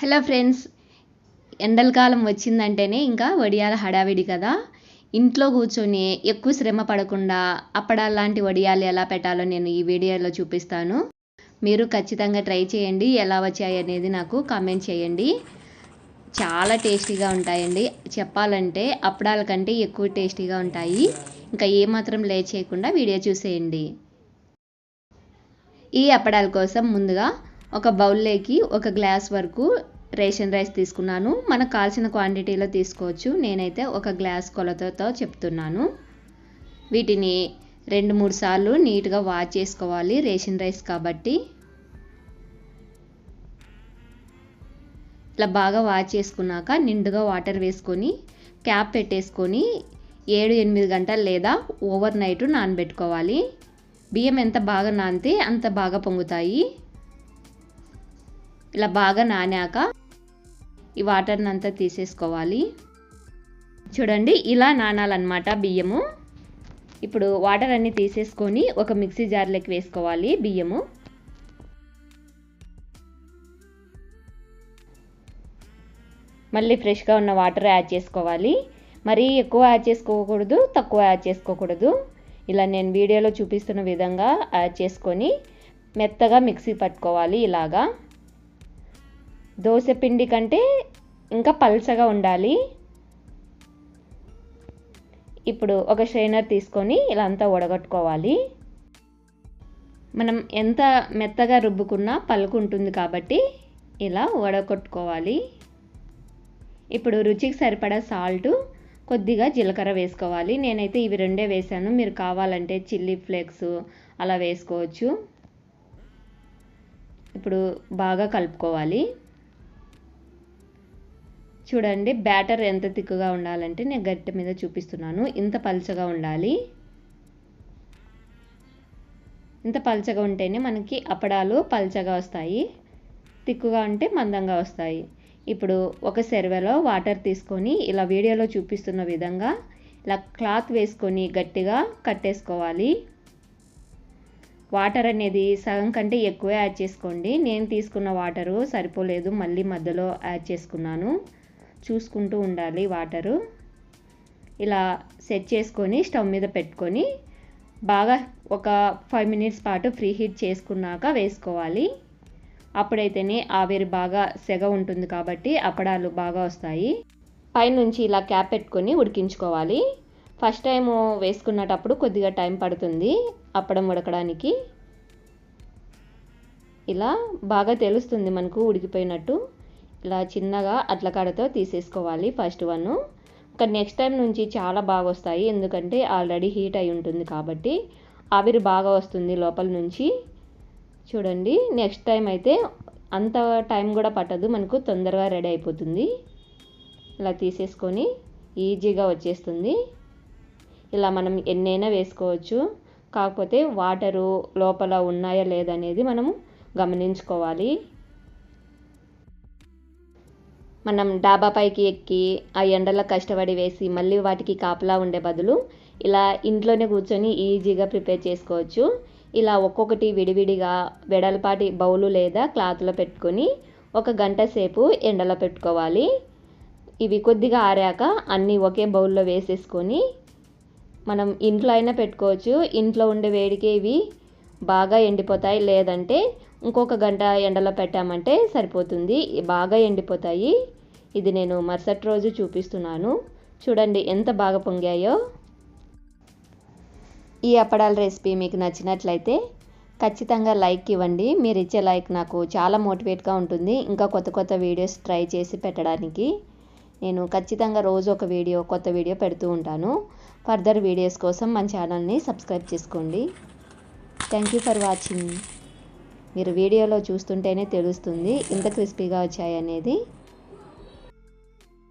Hello friends ఎండలకాలం వచ్చిందంటేనే ఇంకా వడియాల హడావిడి కదా. ఇంట్లో కూర్చొని ఎక్కువ శ్రమ పడకుండా అప్పడాలు లాంటి వడియాలు ఎలా పెట్టాలో నేను ఈ వీడియోలో చూపిస్తాను. మీరు ఖచ్చితంగా ట్రై చేయండి ఎలా వచ్చాయి అనేది నాకు కామెంట్ చేయండి. చాలా టేస్టీగా ఉంటాయండి. చెప్పాలంటే అప్పడాల కంటే ఎక్కువ టేస్టీగా ఉంటాయి. ఇంకా ఏమాత్రం లే చేయకుండా వీడియో చూసేయండి. ఈ అప్పడాల కోసం ముందుగా ఒక బౌల్లోకి ఒక గ్లాస్ వరకు రేషన్ రైస్ తీసుకున్నాను. మనకు కావాల్సిన క్వాంటిటీలో తీసుకోవచ్చు. నేనైతే ఒక గ్లాస్ కొలతతో చెప్తున్నాను. వీటిని రెండు మూడు సార్లు నీట్గా వాష్ చేసుకోవాలి రేషన్ రైస్ కాబట్టి. ఇట్లా బాగా వాష్ చేసుకున్నాక నిండుగా వాటర్ వేసుకొని క్యాప్ పెట్టేసుకొని ఏడు ఎనిమిది గంటలు లేదా ఓవర్ నైట్ నానబెట్టుకోవాలి. బియ్యం ఎంత బాగా నానితే అంత బాగా పొంగుతాయి. ఇలా బాగా నానాక ఈ వాటర్ని అంతా తీసేసుకోవాలి. చూడండి ఇలా నానాలన్నమాట బియ్యము. ఇప్పుడు వాటర్ అన్నీ తీసేసుకొని ఒక మిక్సీ జార్లోకి వేసుకోవాలి బియ్యము. మళ్ళీ ఫ్రెష్గా ఉన్న వాటర్ యాడ్ చేసుకోవాలి. మరీ ఎక్కువ యాడ్ చేసుకోకూడదు తక్కువ యాడ్ చేసుకోకూడదు. ఇలా నేను వీడియోలో చూపిస్తున్న విధంగా యాడ్ చేసుకొని మెత్తగా మిక్సీ పట్టుకోవాలి ఇలాగా. దోశ పిండి కంటే ఇంకా పల్చగా ఉండాలి. ఇప్పుడు ఒక స్ట్రైనర్ తీసుకొని ఇలా అంతా ఉడగట్టుకోవాలి మనం ఎంత మెత్తగా రుబ్బుకున్నా పలుకుంటుంది కాబట్టి ఇలా వడగొట్టుకోవాలి. ఇప్పుడు రుచికి సరిపడా సాల్ట్ కొద్దిగా జీలకర్ర వేసుకోవాలి. నేనైతే ఇవి రెండే వేసాను మీరు కావాలంటే చిల్లీ ఫ్లేక్స్ అలా వేసుకోవచ్చు. ఇప్పుడు బాగా కలుపుకోవాలి. చూడండి బ్యాటర్ ఎంత తిక్కుగా ఉండాలంటే నేను గట్టి మీద చూపిస్తున్నాను. ఇంత పలచగా ఉండాలి. ఇంత పలచగా ఉంటేనే మనకి అప్పడాలు పల్చగా వస్తాయి. తిక్కుగా ఉంటే మందంగా వస్తాయి. ఇప్పుడు ఒక సెర్వెలో వాటర్ తీసుకొని ఇలా వీడియోలో చూపిస్తున్న విధంగా ఇలా క్లాత్ వేసుకొని గట్టిగా కట్టేసుకోవాలి. వాటర్ అనేది సగం కంటే ఎక్కువే యాడ్ చేసుకోండి. నేను తీసుకున్న వాటరు సరిపోలేదు మళ్ళీ మధ్యలో యాడ్ చేసుకున్నాను. చూసుకుంటూ ఉండాలి వాటరు. ఇలా సెట్ చేసుకొని స్టవ్ మీద పెట్టుకొని బాగా ఒక ఫైవ్ మినిట్స్ పాటు ఫ్రీ హీట్ చేసుకున్నాక వేసుకోవాలి. అప్పుడైతేనే ఆవిరి బాగా సెగ ఉంటుంది కాబట్టి అప్పడాలు బాగా వస్తాయి. పైనుంచి ఇలా క్యాప్ పెట్టుకొని ఉడికించుకోవాలి. ఫస్ట్ టైం వేసుకున్నటప్పుడు కొద్దిగా టైం పడుతుంది అప్పడం ఉడకడానికి. ఇలా బాగా తెలుస్తుంది మనకు ఉడికిపోయినట్టు. ఇలా చిన్నగా అట్ల కాడతో తీసేసుకోవాలి ఫస్ట్ వన్. కానీ నెక్స్ట్ టైం నుంచి చాలా బాగా వస్తాయి. ఎందుకంటే ఆల్రెడీ హీట్ అయి ఉంటుంది కాబట్టి ఆవిరి బాగా వస్తుంది లోపల నుంచి. చూడండి నెక్స్ట్ టైం అయితే అంత టైం కూడా పట్టదు. మనకు తొందరగా రెడీ అయిపోతుంది. ఇలా తీసేసుకొని ఈజీగా వచ్చేస్తుంది. ఇలా మనం ఎన్నైనా వేసుకోవచ్చు. కాకపోతే వాటరు లోపల ఉన్నాయా లేదనేది మనము గమనించుకోవాలి. మనం డాబా పైకి ఎక్కి ఆ ఎండలో కష్టపడి వేసి మళ్ళీ వాటికి కాపలా ఉండే బదులు ఇలా ఇంట్లోనే కూర్చొని ఈజీగా ప్రిపేర్ చేసుకోవచ్చు. ఇలా ఒక్కొక్కటి విడివిడిగా వెడల్పాటి బౌలు లేదా క్లాత్లో పెట్టుకొని ఒక గంట సేపు ఎండలో పెట్టుకోవాలి. ఇవి కొద్దిగా ఆరాక అన్నీ ఒకే బౌల్లో వేసేసుకొని మనం ఇంట్లో అయినా పెట్టుకోవచ్చు. ఇంట్లో ఉండే వేడికే ఇవి బాగా ఎండిపోతాయి. లేదంటే ఇంకొక గంట ఎండలో పెట్టామంటే సరిపోతుంది. బాగా ఎండిపోతాయి. ఇది నేను మరుసటి రోజు చూపిస్తున్నాను. చూడండి ఎంత బాగా పొంగాయో. ఈ అప్పడాల రెసిపీ మీకు నచ్చినట్లయితే ఖచ్చితంగా లైక్ ఇవ్వండి. మీరు ఇచ్చే లైక్ నాకు చాలా మోటివేట్గా ఉంటుంది. ఇంకా కొత్త కొత్త వీడియోస్ ట్రై చేసి పెట్టడానికి నేను ఖచ్చితంగా రోజు ఒక వీడియో కొత్త వీడియో పెడుతూ ఉంటాను. ఫర్దర్ వీడియోస్ కోసం మన ఛానల్ని సబ్స్క్రైబ్ చేసుకోండి. Thank you for watching. మీరు వీడియోలో చూస్తుంటేనే తెలుస్తుంది ఇంత క్రిస్పీగా వచ్చాయనేది.